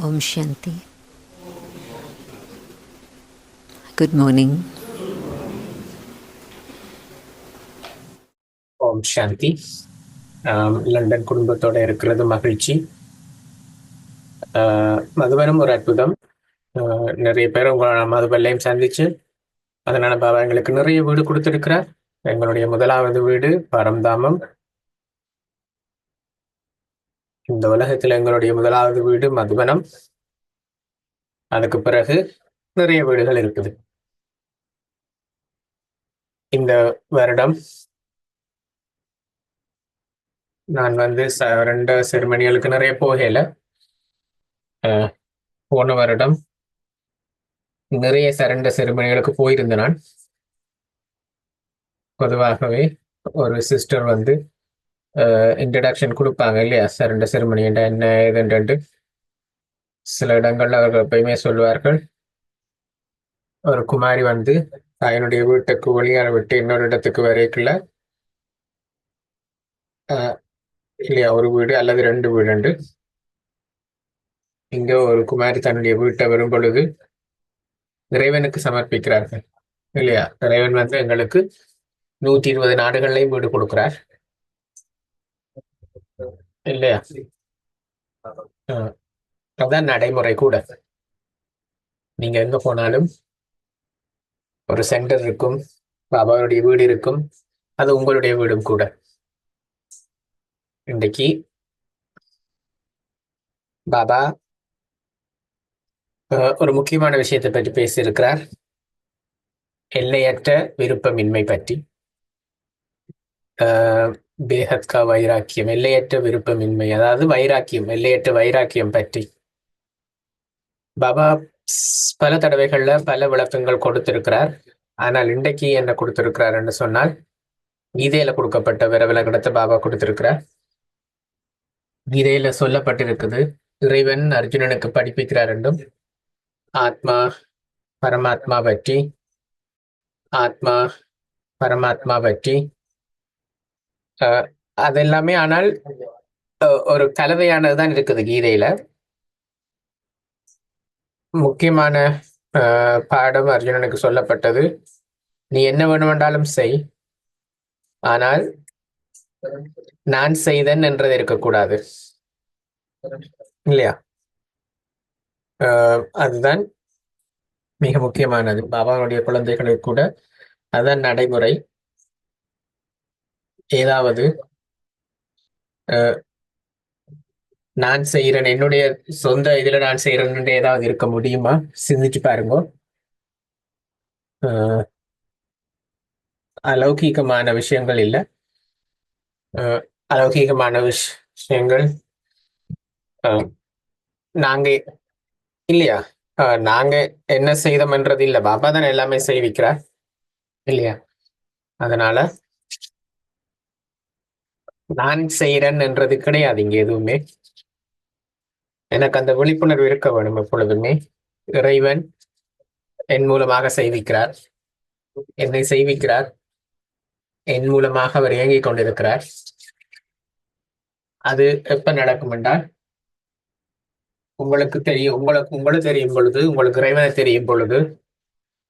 Om Shanti. Good morning. ஓம் சாந்தி. London குடும்பத்தோட இருக்கிறது மகிழ்ச்சி. ஆஹ், மதுபனம் ஒரு அற்புதம். ஆஹ், நிறைய பேர் உங்களோட மதுபல்லையும் சந்திச்சு அதனால பாபா எங்களுக்கு நிறைய வீடு கொடுத்துருக்கிறார். எங்களுடைய முதலாவது வீடு பரம்தாமம். இந்த உலகத்தில் எங்களுடைய முதலாவது வீடு மதுவனம் அதுக்கு பிறகு நிறைய வீடுகள் இருக்குது. இந்த வருடம் நான் வந்து ரெண்டு செருமனிகளுக்கு நிறைய போகல போன வருடம் நிறைய சரண்ட செருமனிகளுக்கு போயிருந்தேன் நான். பொதுவாகவே ஒரு சிஸ்டர் வந்து இன்ட்ரடக்ஷன் கொடுப்பாங்க இல்லையா? சரண்ட செருமனி என்ன ஏதுன்ட்டு சில இடங்கள்ல அவர்கள் எப்பயுமே சொல்வார்கள். ஒரு குமாரி வந்து தாயினுடைய வீட்டுக்கு வெளியால விட்டு இன்னொரு இடத்துக்கு வரைக்குள்ள இல்லையா ஒரு வீடு அல்லது ரெண்டு வீடுண்டு. இங்க ஒரு குமாரி தன்னுடைய வீட்டை வரும் பொழுது இறைவனுக்கு சமர்ப்பிக்கிறார்கள் இல்லையா? இறைவன் வந்து எங்களுக்கு நூத்தி இருபது நாடுகள்லையும் வீடு கொடுக்கிறார். இல்லையா? அதான் நடைமுறை கூட. நீங்க எங்க போனாலும் ஒரு சென்டர் இருக்கும் பாபாவுடைய வீடு இருக்கும் அது உங்களுடைய வீடும் கூட. இன்றைக்கு பாபா ஒரு முக்கியமான விஷயத்தை பற்றி பேசியிருக்கிறார். எல்லையற்ற விருப்பமின்மை பற்றி. பேஹத்கா வைராக்கியம் எல்லையற்ற விருப்பமின்மை அதாவது வைராக்கியம் எல்லையற்ற வைராக்கியம் பற்றி. பாபா பல தடவைகள்ல பல விளக்கங்கள் கொடுத்திருக்கிறார். ஆனால் இன்றைக்கு என்ன கொடுத்திருக்கிறார் என்று சொன்னால் கீதையில கொடுக்கப்பட்ட விரவிலக்கணத்தை பாபா கொடுத்திருக்கிறார். கீதையில சொல்லப்பட்டிருக்குது இறைவன் அர்ஜுனனுக்கு படிப்பிக்கிறார் என்றும் ஆத்மா பரமாத்மா பற்றி ஆத்மா பரமாத்மா பற்றி அஹ், அதெல்லாமே ஆனால் ஒரு கலவையானது தான் இருக்குது கீதையில. முக்கியமான அஹ், பாடம் அர்ஜுனனுக்கு சொல்லப்பட்டது. நீ என்ன வேணுமென்றாலும் செய். ஆனால் நான் செய்தேன் என்றது இருக்கக்கூடாது. இல்லையா? அதுதான் மிக முக்கியமானது. பாபாவுடைய குழந்தைகளுக்கு கூட அதுதான் நடைமுறை. ஏதாவது நான் செய்கிறேன் என்னுடைய சொந்த இதுல நான் செய்யறேன்னு ஏதாவது இருக்க முடியுமா? சிந்திச்சு பாருங்க. அலௌகீகமான விஷயங்கள் இல்ல. அலௌகீகமான விஷயங்கள் அஹ், நாங்க இல்லையா? அஹ், நாங்க என்ன செய்தோம்ன்றது இல்ல பாபா தான் எல்லாமே செய்விக்கிறார் இல்லையா? அதனால நான் செய்யறேன் என்றது கிடையாது இங்க எதுவுமே. எனக்கு அந்த விழிப்புணர்வு இருக்க வேணும் எப்பொழுதுமே. இறைவன் என் மூலமாக செய்விக்கிறார் என்னை செய்விக்கிறார். என் மூலமாக அவர் இயங்கிக் கொண்டிருக்கிறார். அது எப்ப நடக்கும் என்றால் உங்களுக்கு தெரியும் உங்களுக்கு உங்களுக்கு தெரியும் பொழுது உங்களுக்கு இறைவனை தெரியும் பொழுது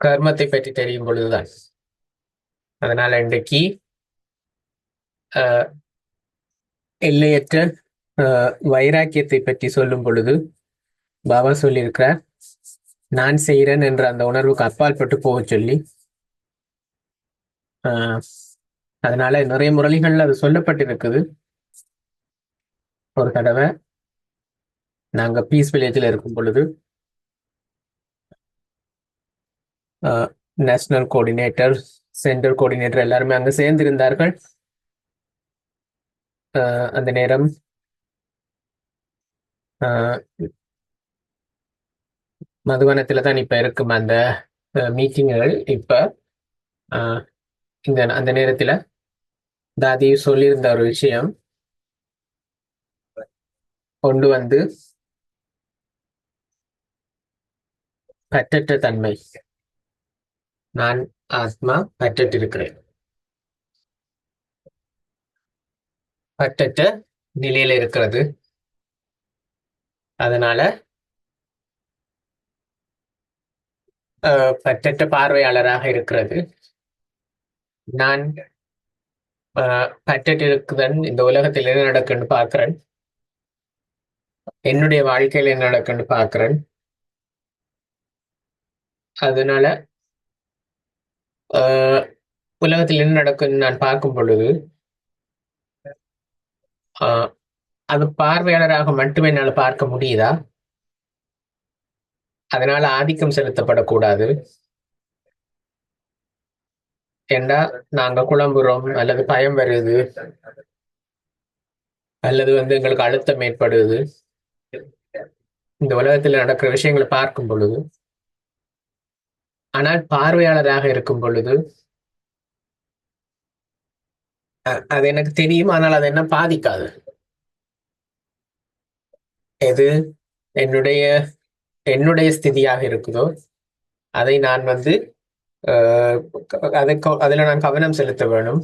கர்மத்தை பற்றி தெரியும் பொழுதுதான். அதனால இன்றைக்கு ஆஹ், எல்லையற்ற ஆஹ், வைராக்கியத்தை பற்றி சொல்லும் பொழுது பாபா சொல்லியிருக்கிறார் நான் செய்கிறேன் என்ற அந்த உணர்வுக்கு அப்பால் பட்டு போக சொல்லி ஆஹ், அதனால நிறைய முரளிகள்ல அது சொல்லப்பட்டிருக்குது. ஒரு தடவை நாங்க பீஸ் வில்லேஜில் இருக்கும் பொழுது நேஷனல் கோஆர்டினேட்டர் சென்டர் கோஆர்டினேட்டர் எல்லாருமே அங்க சேர்ந்திருந்தார்கள். அந்த நேரம். ஆஹ், தான் இப்ப இருக்கும் அந்த மீட்டிங்குகள் இப்ப ஆஹ், இந்த அந்த நேரத்துல தாதி சொல்லியிருந்த ஒரு விஷயம். கொண்டு வந்து பற்றற்ற தன்மை. நான் ஆத்மா பற்றற்றிருக்கிறேன். கட்டற்ற நிலையில இருக்கிறது. அதனால பற்றற்ற பார்வையாளராக இருக்கிறது. நான் கட்டற்று இருக்குதன் இந்த உலகத்தில் என்ன நடக்குன்னு பார்க்கிறேன். என்னுடைய வாழ்க்கையில் என்ன நடக்குன்னு பார்க்கிறேன். அதனால உலகத்தில் என்ன நடக்குன்னு நான் பார்க்கும் பொழுது அது பார்வையாளராக மட்டுமே என்னால் பார்க்க முடியுதா? அதனால ஆதிக்கம் செலுத்தப்படக்கூடாது. ஏண்டா நாங்க குழம்புறோம் அல்லது பயம் வருது? அல்லது வந்து எங்களுக்கு அழுத்தம் ஏற்படுது? இந்த உலகத்தில் நடக்கிற விஷயங்களை பார்க்கும் பொழுது ஆனால் பார்வையாளராக இருக்கும் பொழுது அது எனக்கு தெரியும். ஆனால் அது என்ன பாதிக்காது. எது? என்னுடைய என்னுடைய ஸ்திதியாக இருக்குதோ அதை நான் வந்து அதை அதில் அதுல நான் கவனம் செலுத்த வேணும்.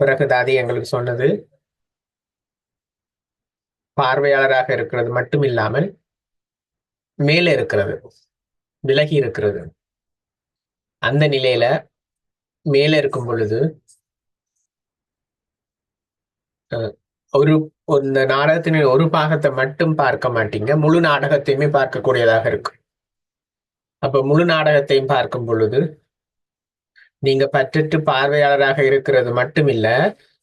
பிறகு தாதி எங்களுக்கு சொன்னது பார்வையாளராக இருக்கிறது மட்டும் இல்லாமல் மேலே இருக்கிறது விலகி இருக்கிறது. அந்த நிலையில மேலே இருக்கும் பொழுது ஒரு இந்த நாடகத்தின் ஒரு பாகத்தை மட்டும் பார்க்க மாட்டீங்க. முழு நாடகத்தையுமே பார்க்கக்கூடியதாக இருக்கும். அப்ப முழு நாடகத்தையும் பார்க்கும் பொழுது நீங்க பற்றற்று பார்வையாளராக இருக்கிறது மட்டுமில்ல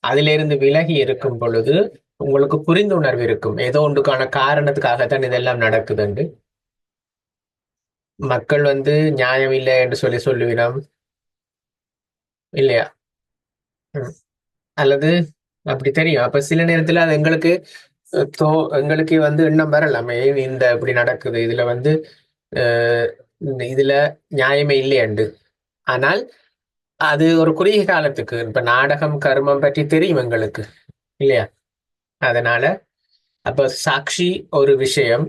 அதிலிருந்து விலகி இருக்கும் பொழுது உங்களுக்கு புரிந்துணர்வு இருக்கும். ஏதோ ஒன்றுக்கான காரணத்துக்காகத்தான் இதெல்லாம் நடக்குதுண்டு. மக்கள் வந்து நியாயம் இல்லை என்று சொல்லி சொல்லுவினோம் இல்லையா? அல்லது அப்படி தெரியும். அப்ப சில நேரத்துல அது எங்களுக்கு தோ எங்களுக்கு வந்து எண்ணம் வரலாமே. இந்த இப்படி நடக்குது. இதுல வந்து இதுல நியாயமே இல்லையண்டு ஆனால் அது ஒரு குறுகிய காலத்துக்கு இப்ப நாடகம் கர்மம் பற்றி தெரியும் எங்களுக்கு இல்லையா? அதனால அப்ப சாட்சி ஒரு விஷயம்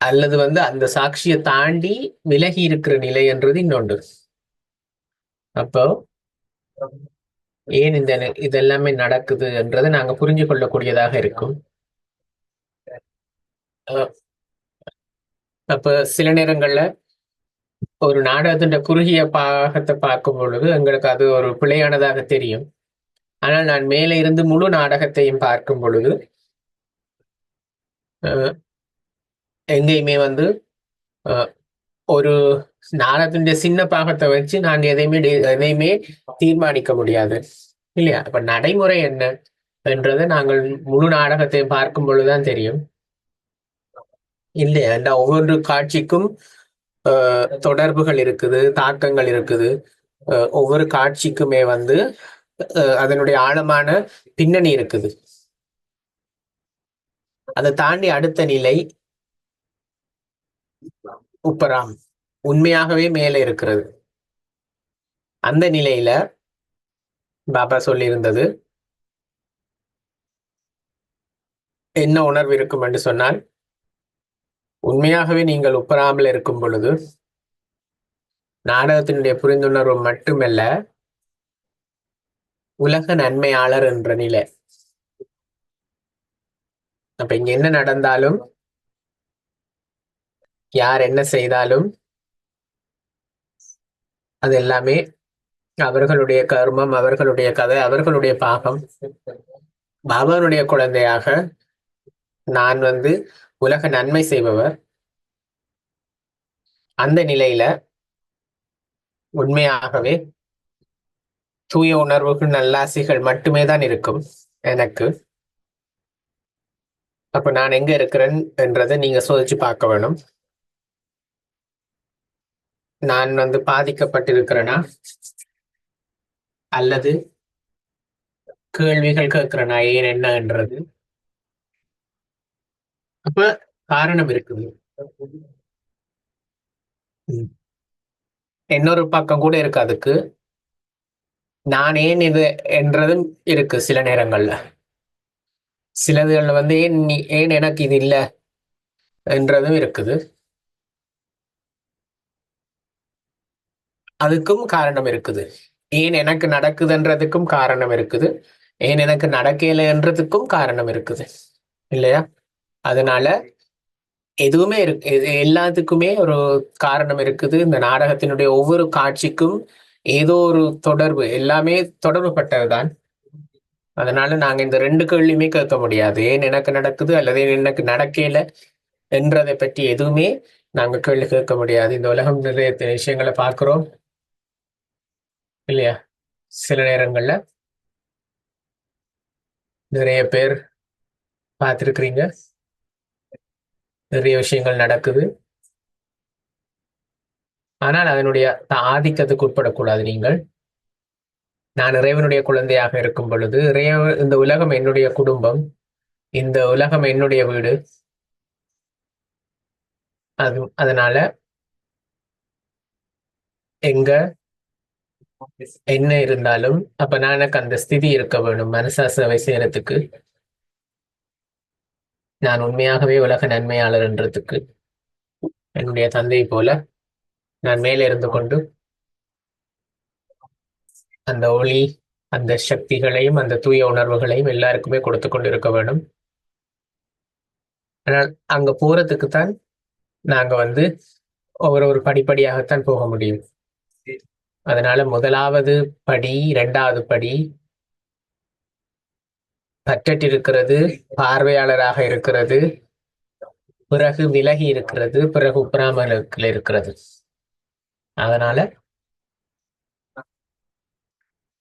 அல்லது வந்து அந்த சாட்சியை தாண்டி விலகி இருக்கிற நிலை என்றது இன்னொன்று. அப்போ ஏன் இந்த இதெல்லாமே நடக்குது என்றதை நாங்க புரிஞ்சு கொள்ளக்கூடியதாக இருக்கும். அஹ், அப்ப சில நேரங்கள்ல ஒரு நாடகத்தின் குறுகிய பாகத்தை பார்க்கும் பொழுது எங்களுக்கு அது ஒரு பிழையானதாக தெரியும். ஆனால் நான் மேலே இருந்து முழு நாடகத்தையும் பார்க்கும் பொழுது எங்கேயுமே வந்து ஒரு நாடகத்தின் சின்ன பாகத்தை வச்சு நான் எதையுமே எதையுமே தீர்மானிக்க முடியாது. இல்லையா? அப்ப நடைமுறை என்ன என்றது நாங்கள் முழு நாடகத்தை பார்க்கும் பொழுதுதான் தெரியும். இல்லையா? இந்த ஒவ்வொரு காட்சிக்கும் தொடர்புகள் இருக்குது தாக்கங்கள் இருக்குது. அஹ், ஒவ்வொரு காட்சிக்குமே வந்து அஹ், அதனுடைய ஆழமான பின்னணி இருக்குது. அதை தாண்டி அடுத்த நிலை உப்பராம். உண்மையாகவே மேலே இருக்கிறது. அந்த நிலையில பாபா சொல்லியிருந்தது என்ன உணர்வு இருக்கும்? என்று சொன்னால் உண்மையாகவே நீங்கள் உப்பராமல் இருக்கும் பொழுது நாடகத்தினுடைய புரிந்துணர்வு மட்டுமல்ல உலக நன்மையாளர் என்ற நிலை. அப்ப இங்க என்ன நடந்தாலும் யார் என்ன செய்தாலும் அது எல்லாமே அவர்களுடைய கர்மம் அவர்களுடைய கதை அவர்களுடைய பாகம் பாபாவுடைய குழந்தையாக நான் வந்து உலக நன்மை செய்பவர். அந்த நிலையில உண்மையாகவே தூய உணர்வுகள் நல்லாசிகள் மட்டுமே தான் இருக்கும் எனக்கு. அப்ப நான் எங்க இருக்கிறேன் என்றதை நீங்க சோதிச்சு பார்க்க வேணும். நான் வந்து பாதிக்கப்பட்டிருக்கிறேனா? அல்லது கேள்விகள் கேட்கிறேனா? ஏன் என்னன்றது அப்ப காரணம் இருக்குது. இன்னொரு பக்கம் கூட இருக்கு அதுக்கு. நான் ஏன் இது என்றதும் இருக்கு சில நேரங்கள்ல. சிலதுகள்ல வந்து ஏன் ஏன் எனக்கு இது இல்லை? என்றதும் இருக்குது. அதுக்கும் காரணம் இருக்குது. ஏன் எனக்கு நடக்குதுன்றதுக்கும் காரணம் இருக்குது. ஏன் எனக்கு நடக்கலைன்றதுக்கும் காரணம் இருக்குது. இல்லையா? அதனால எதுவுமே இருக்கு எ- எல்லாத்துக்குமே ஒரு காரணம் இருக்குது. இந்த நாடகத்தினுடைய ஒவ்வொரு காட்சிக்கும் ஏதோ ஒரு தொடர்பு எல்லாமே தொடர்பு பட்டதுதான். அதனால நாங்க இந்த ரெண்டு கேள்வியுமே கேட்க முடியாது. ஏன் எனக்கு நடக்குது அல்லது எனக்கு நடக்கல என்றதை பற்றி எதுவுமே நாங்க கேள்வி கேட்க முடியாது. இந்த உலகம் நிறைய விஷயங்களை பார்க்கிறோம். இல்லையா? சில நேரங்கள்ல நிறைய பேர் பார்த்திருக்கிறீங்க. நிறைய விஷயங்கள் நடக்குது. ஆனால் அதனுடைய ஆதிக்கத்துக்கு உட்படக்கூடாது நீங்கள். நான் இறைவனுடைய குழந்தையாக இருக்கும் பொழுது இறைய இந்த உலகம் என்னுடைய குடும்பம் இந்த உலகம் என்னுடைய வீடு. அது அதனால எங்க என்ன இருந்தாலும் அப்ப நான் எனக்கு அந்த ஸ்திதி இருக்க வேணும் மனசா சேவை செய்யறதுக்கு. நான் உண்மையாகவே உலக நன்மையாளர்ன்றதுக்கு என்னுடைய தந்தை போல நான் மேலே இருந்து கொண்டு அந்த ஒளி அந்த சக்திகளையும் அந்த தூய உணர்வுகளையும் எல்லாருக்குமே கொடுத்து கொண்டு இருக்க வேண்டும். ஆனால் அங்க போறதுக்கு தான் நாங்க வந்து ஒவ்வொரு ஒரு படிப்படியாகத்தான் போக முடியும். அதனால முதலாவது படி இரண்டாவது படி. பற்றட்டிருக்கிறது பார்வையாளராக இருக்கிறது. பிறகு விலகி இருக்கிறது பிறகு உப்பராமலுக்குள்ள இருக்கிறது. அதனால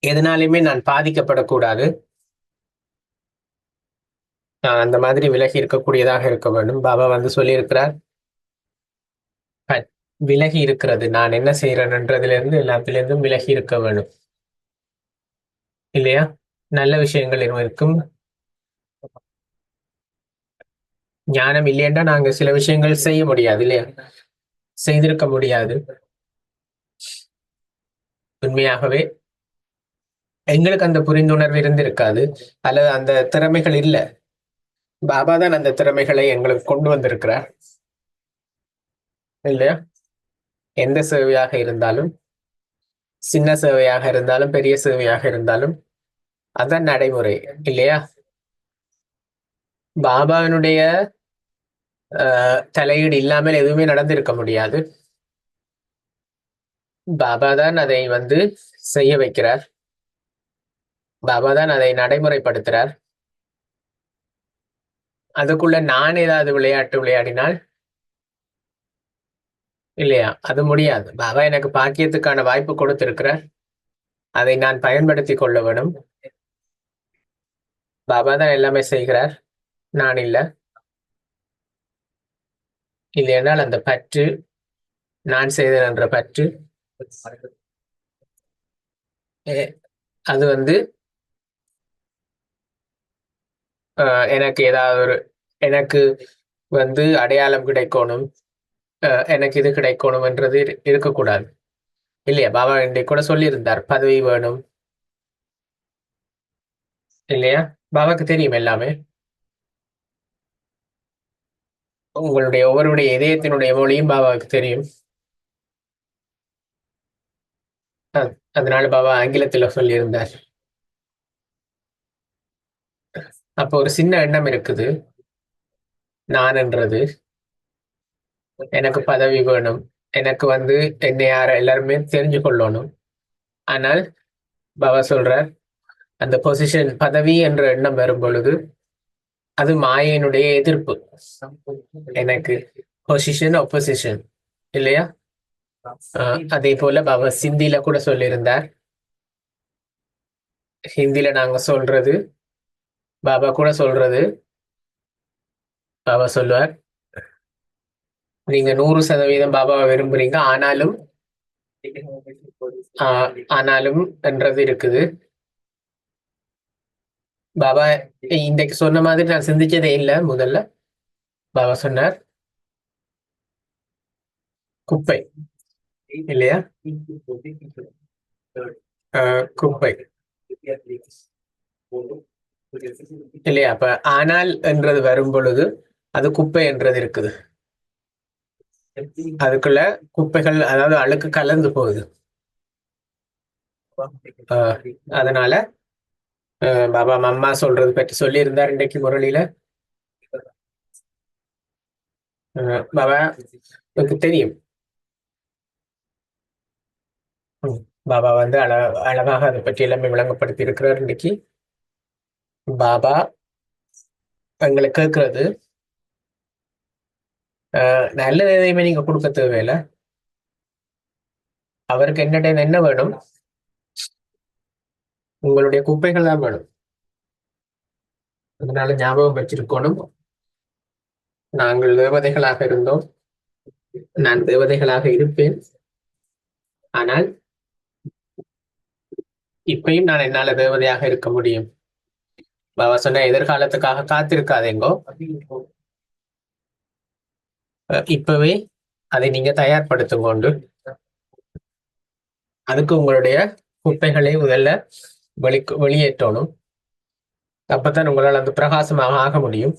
எதனாலையுமே நான் பாதிக்கப்படக்கூடாது. நான் அந்த மாதிரி விலகி இருக்கக்கூடியதாக இருக்க வேண்டும். பாபா வந்து சொல்லியிருக்கிறார் விலகி இருக்கிறது. நான் என்ன செய்யறேன்றதுல இருந்து விலகி இருக்க வேணும். இல்லையா? நல்ல விஷயங்கள் இருக்கும்? ஞானம் இல்லையென்றா நாங்க சில விஷயங்கள் செய்ய முடியாது இல்லையா? செய்திருக்க முடியாது. உண்மையாகவே எங்களுக்கு அந்த புரிந்துணர்வு இருந்திருக்காது. அல்லது அந்த திறமைகள் இல்லை. பாபா தான் அந்த திறமைகளை எங்களுக்கு கொண்டு வந்திருக்கிறார். இல்லையா? எந்த சேவையாக இருந்தாலும் சின்ன சேவையாக இருந்தாலும் பெரிய சேவையாக இருந்தாலும் அதான் நடைமுறை இல்லையா? பாபாவினுடைய ஆஹ், தலையீடு இல்லாமல் எதுவுமே நடந்திருக்க முடியாது. பாபா தான் அதை வந்து செய்ய வைக்கிறார். பாபா தான் அதை நடைமுறைப்படுத்துறார். அதுக்குள்ள நான் ஏதாவது விளையாட்டு விளையாடினால் இல்லையா? அது முடியாது. பாபா எனக்கு பாக்கியத்துக்கான வாய்ப்பு கொடுத்திருக்கிறார். அதை நான் பயன்படுத்தி கொள்ள வேணும். பாபா தான் எல்லாமே செய்கிறார். நான் இல்ல. இல்லையென்றால் அந்த பற்று நான் செய்தேன் என்ற பற்று. அது வந்து ஆஹ், எனக்கு ஏதாவது ஒரு எனக்கு வந்து அடையாளம் கிடைக்கணும். எனக்கு இது கிடைக்கணும் என்றது இருக்கக்கூடாது. இல்லையா? பாபா இன்றைக்கு கூட சொல்லியிருந்தார் பதவி வேணும். இல்லையா? பாபாக்கு தெரியும் எல்லாமே. உங்களுடைய ஒவ்வொருடைய இதயத்தினுடைய மொழியும் பாபாவுக்கு தெரியும். அதனால பாபா ஆங்கிலத்துல சொல்லியிருந்தார். அப்போ ஒரு சின்ன எண்ணம் இருக்குது. நான்ன்றது. எனக்கு பதவி வேணும். எனக்கு வந்து என்னை யார எல்லாருமே தெரிஞ்சு கொள்ளணும் ஆனால் பாபா சொல்றார் அந்த பொசிஷன் பதவி என்ற எண்ணம் வரும் பொழுது அது மாயையினுடைய எதிர்ப்பு. எனக்கு பொசிஷன் ஒப்போசிஷன் இல்லையா? ஆஹ் அதே போல பாபா சிந்தில கூட சொல்லியிருந்தார். ஹிந்தில நாங்க சொல்றது பாபா கூட சொல்றது பாபா சொல்லுவார் நீங்க நூறு சதவீதம் பாபாவை விரும்புறீங்க. ஆனாலும் ஆனாலும் என்றது இருக்குது. பாபா இன்றைக்கு சொன்ன மாதிரி நான் சிந்திச்சதே இல்லை முதல்ல. பாபா சொன்னார். குப்பை இல்லையா? ஆஹ் குப்பை. இல்லையா? அப்ப ஆனால் என்றது வரும் பொழுது அது குப்பை என்றது இருக்குது. அதுக்குள்ள குப்பைகள் அதாவது அழுக்கு கலந்து போகுது. ஆஹ் அதனால ஆஹ் பாபா மம்மா சொல்றது பற்றி சொல்லி இருந்தார் இன்றைக்கு முரளியில. பாபா எனக்கு தெரியும். பாபா வந்து அழ அழகாக அதை பற்றி எல்லாமே விளங்கப்படுத்தி இருக்கிறார் இன்னைக்கு பாபா எங்களை கேட்கறது அஹ், நல்ல எதையுமே நீங்க கொடுக்க தேவையில்லை. அவருக்கு என்ன என்ன வேணும்? உங்களுடைய குப்பைகள் தான் வேணும். அதனால ஞாபகம் வச்சிருக்கணும். நாங்கள் தேவதைகளாக இருந்தோம். நான் தேவதைகளாக இருப்பேன். ஆனால் இப்பயும் நான் என்னால தேவதையாக இருக்க முடியும். பாபா சொன்ன எதிர்காலத்துக்காக காத்திருக்காதேங்கோ. இப்பவே அதை நீங்க தயார்படுத்தும் கொண்டு அதுக்கு உங்களுடைய குப்பைகளை முதல்ல வெளி வெளியேற்றணும். அப்பதான் உங்களால் அந்த பிரகாசமாக ஆக முடியும்.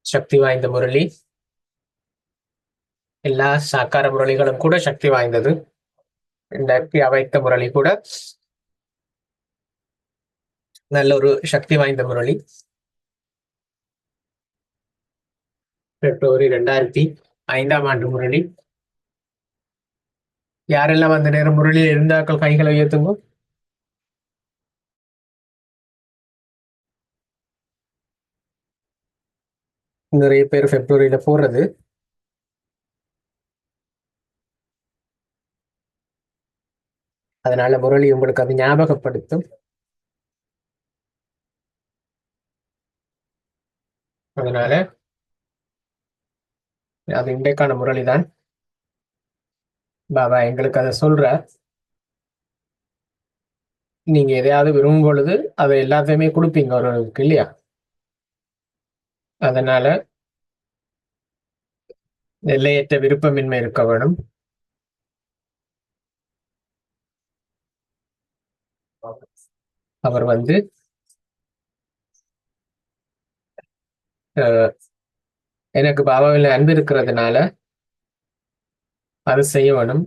சக்தி வாய்ந்த முரளி. எல்லா சாக்கார முரளிகளும் கூட சக்தி வாய்ந்தது. நற்பி அவைத்த முரளி கூட. நல்ல ஒரு சக்தி வாய்ந்த முரளி. பிப்ரவரி ரெண்டாயிரத்தி ஐந்தாம் ஆண்டு முரளி. யாரெல்லாம் அந்த நேரம் முரளியில் இருந்தார்கள்? கைகளை உயர்த்துங்க. நிறைய பேர் பிப்ரவரியில போடுறது அதனால முரளி உங்களுக்கு அது ஞாபகப்படுத்தும். அதனால அது இன்றைக்கான முரளி தான் பாபா எங்களுக்கு அதை சொல்ற. நீங்க எதையாவது விரும்பும் பொழுது அதை எல்லாத்தையுமே கொடுப்பீங்க ஒருவருக்கு இல்லையா? அதனால எல்லையற்ற விருப்பமின்மை இருக்க வேணும். அவர் வந்து எனக்கு பாபாவில் அன்பு இருக்கிறதுனால அது செய்ய வேணும்.